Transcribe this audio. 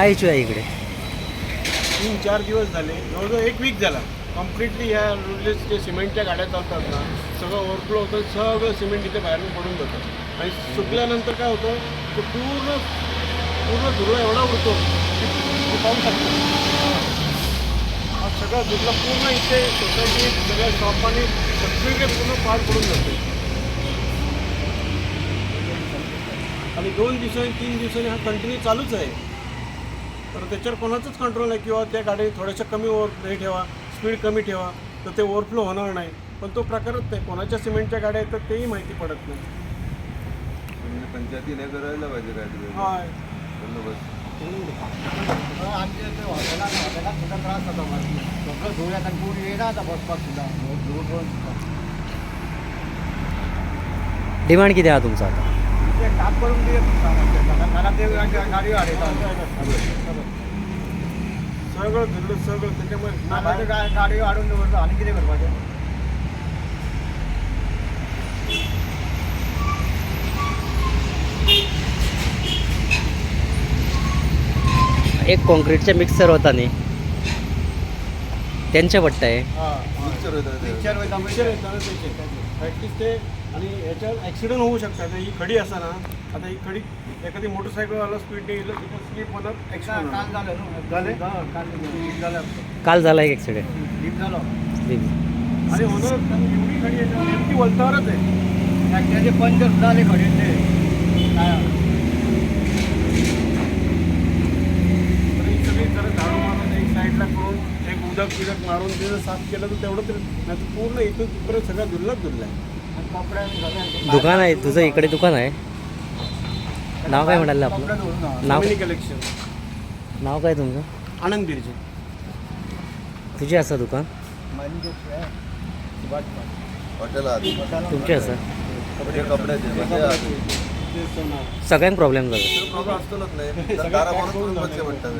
काय आहे इकडे. तीन चार दिवस झाले. जवळजवळ एक वीक झाला. कम्प्लिटली ह्या रोडलेस जे सिमेंटच्या गाड्या चालतात ना सगळं ओव्हरफ्लो होतं सगळं सिमेंट इथे बाहेरून पडून जातं. आणि सुकल्यानंतर काय होतं तो पूर्ण पूर्ण धुरळा एवढा उडतो की पाहू शकतो. हा सगळा धुरळा पूर्ण इथे सोसायटी सगळ्या शॉपाने सगळीकडे पूर्ण पार पडून जाते. आणि दोन दिवसांनी तीन दिवसांनी हा कंटिन्यू चालूच आहे. तर त्याच्यावर कोणाचंच कंट्रोल नाही किंवा त्या गाडी थोड्याशा कमी ओव्हर हे ठेवा स्पीड कमी ठेवा तर ते ओव्हरफ्लो होणार नाही. पण तो प्रकारच नाही. कोणाच्या सिमेंटच्या गाड्या आहेत तर तेही माहिती पडत नाही. म्हणजे पंचायतीने करायला पाहिजे हा आमच्या इथे हॉटेला सुद्धा त्रास होतो मला सगळं धुळ्यात आणि पूर येणार आता बसपास सुद्धा धुळ धुळ सुद्धा डिमांड किती आहे तुमचा आता? काम करून आम्हाला. मला ते गाडी सगळं धुरलं सगळं त्याच्यामुळे गाडी वाढवून देऊ आणि किती करपाचे एक कॉन्क्रीटचे मिक्सर होता नाही त्यांच्या पट्टा आहे. प्रॅक्टिस ते आणि याच्यावर ॲक्सिडेंट होऊ शकतात. ही खडी असा ना आता ही खडी एखादी मोटरसायकलवाला स्पीडने गेलं तिथं स्लिप होणार काल ॲक्सिडेंट काल झालं ना? झाले? हा, काल झालं. काल झाला एक ॲक्सिडेंट लीक झालं. आणि कारण एवढी खडी आहे नेमकी वलतावरच आहे. त्याचे पंचर सुद्धा आले खडे ते काय तर ही सगळी जरा झाडू मारून एक साईडला करून बिदक मारून ते जर साफ केलं तर तेवढं तरी नाही तर पूर्ण इथून तिकडे सगळं दुर्लभ दुर्लभ आहे. दुकान आहे तुझं इकडे दुकान आहे. नाव काय म्हणाले आपलं. नाव मिनी कलेक्शन नाव काय तुमचं? आनंद बिरजे तुझे असं दुकान? आहे. सुभाष पाटील. हॉटेल आधी तुमचे असं. कपड्याचे म्हणजे आधी. सगळ्यांना प्रॉब्लेम झाला. तर प्रॉब्लेम असतोच नाही. तर दारा मारून बसले म्हणतात.